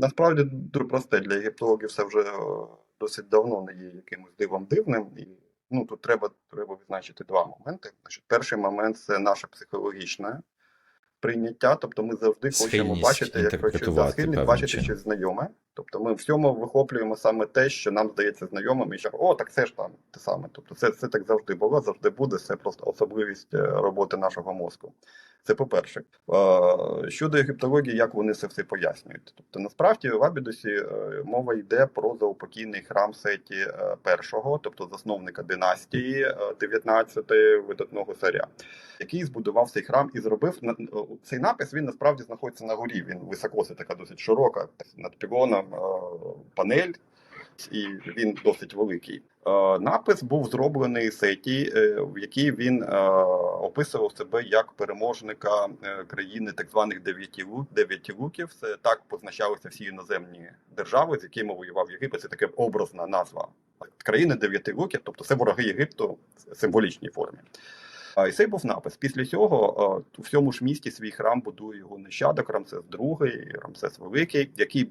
насправді дуже просте для єгиптологів це вже е, досить давно не є якимось дивом дивним. І ну тут треба, треба відзначити два моменти. Значить, перший момент це наше психологічне прийняття. Тобто ми завжди хочемо бачити, як щось схильність бачити щось знайоме. Тобто ми в всьому вихоплюємо саме те, що нам здається знайомим, і що о, так це ж там те саме. Тобто, це, це так завжди було, завжди буде. Це просто особливість е, роботи нашого мозку. Це по-перше. Е, Щодо єгиптології, як вони це все пояснюють? Тобто, насправді в Абідусі е, мова йде про заупокійний храм Сеті е, першого, тобто засновника династії е, 19 видатного царя, який збудував цей храм і зробив е, цей напис. Він насправді знаходиться на горі. Він високо, це така досить широка над пілоном е, панель. І він досить великий. Е, Напис був зроблений Сеті, е, в якій він е, описував себе як переможника країни так званих дев'яти луків. Це так позначалися всі іноземні держави, з якими воював Єгипет. Це така образна назва країни дев'яти луків, тобто це вороги Єгипту в символічній формі. І цей був напис. Після цього у всьому ж місті свій храм будує його нащадок Рамсес II, Рамсес Великий, який